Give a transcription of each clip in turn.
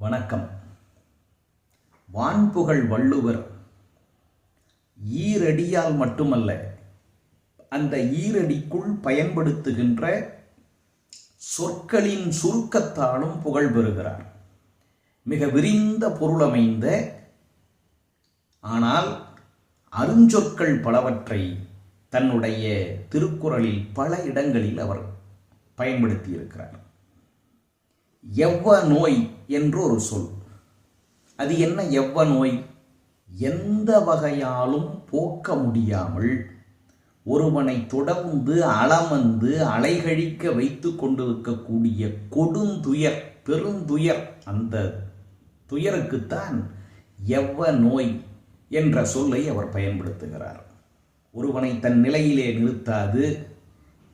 வணக்கம். வான்புகழ் வள்ளுவர் ஈரடியால் மட்டுமல்ல அந்த ஈரடிக்குள் பயன்படுத்துகின்ற சொற்களின் சுருக்கத்தாலும் புகழ் பெறுகிறார். மிக விரிந்த பொருளமைந்த ஆனால் அருஞ்சொற்கள் பலவற்றை தன்னுடைய திருக்குறளில் பல இடங்களில் அவர் பயன்படுத்தியிருக்கிறார். எவ்வ நோய் என்று ஒரு சொல். அது என்ன எவ்வ நோய் எந்த வகையாலும் போக்க முடியாமல் ஒருவனை தொடர்ந்து அளமந்து அலைகழிக்க வைத்து கொண்டிருக்கக்கூடிய கொடுந்துயர் பெருந்துயர் அந்த துயருக்குத்தான் எவ்வ நோய் என்ற சொல்லை அவர் பயன்படுத்துகிறார். ஒருவனை தன் நிலையிலே நிறுத்தாது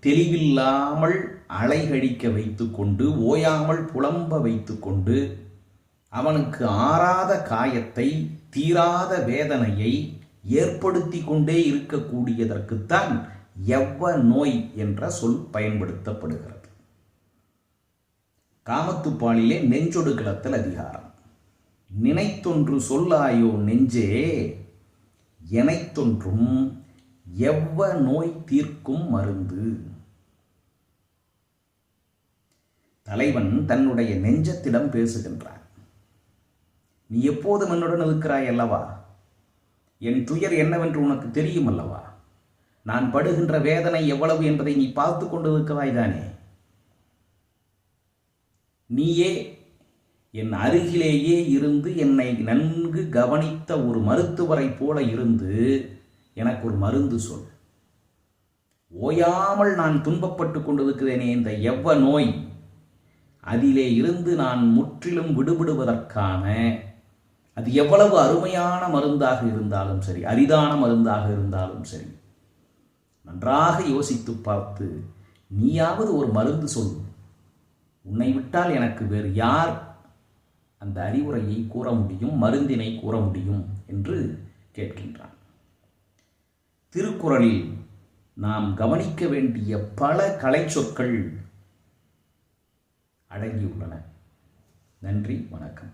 தெளிவில்லாமல் அலைகழிக்க வைத்துக்கொண்டு ஓயாமல் புலம்ப வைத்துக்கொண்டு அவனுக்கு ஆறாத காயத்தை தீராத வேதனையை ஏற்படுத்தி கொண்டே இருக்கக்கூடியதற்குத்தான் எவ்வ நோய் என்ற சொல் பயன்படுத்தப்படுகிறது. காமத்துப்பாலிலே நெஞ்சொடு கிளத்தல் அதிகாரம். நினைத்தொன்று சொல்லாயோ நெஞ்சே எனைத்தொன்றும் எவ்வ நோய் தீர்க்கும் மருந்து. தலைவன் தன்னுடைய நெஞ்சத்திடம் பேசுகின்றான். நீ எப்போதும் என்னுடன் இருக்கிறாய் அல்லவா? என் துயர் என்னவென்று உனக்கு தெரியும் அல்லவா? நான் படுகின்ற வேதனை எவ்வளவு என்பதை நீ பார்த்து கொண்டு இருக்கிறாய் தானே? நீயே என் அருகிலேயே இருந்து என்னை நன்கு கவனித்த ஒரு மருத்துவரை போல இருந்து எனக்கு ஒரு மருந்து சொல். ஓயாமல் நான் துன்பப்பட்டு கொண்டிருக்கிறேனே இந்த எவ்வ நோய் அதிலே இருந்து நான் முற்றிலும் விடுபடுவதற்கான அது எவ்வளவு அருமையான மருந்தாக இருந்தாலும் சரி அரிதான மருந்தாக இருந்தாலும் சரி நன்றாக யோசித்து பார்த்து நீயாவது ஒரு மருந்து சொல். உன்னை விட்டால் எனக்கு வேறு யார் அந்த அறிவுரையை கூற முடியும் மருந்தினை கூற முடியும் என்று கேட்கின்றான். திருக்குறளில் நாம் கவனிக்க வேண்டிய பல கலை சொற்கள் அடங்கியுள்ளன. நன்றி வணக்கம்.